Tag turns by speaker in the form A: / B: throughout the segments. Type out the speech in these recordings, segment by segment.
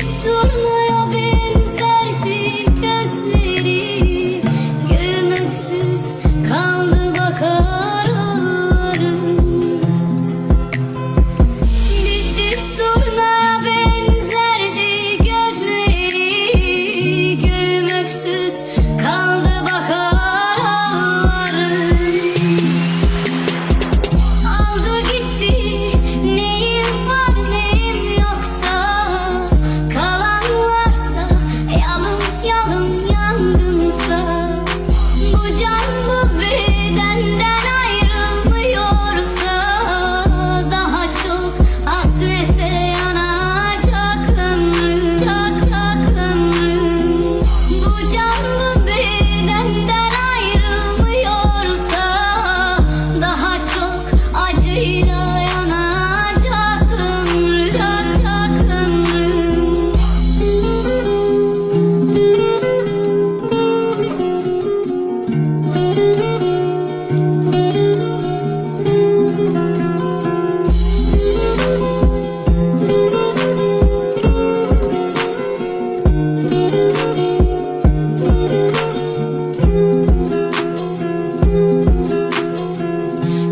A: повторно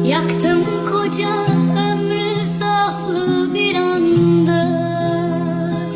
A: Yaktın koca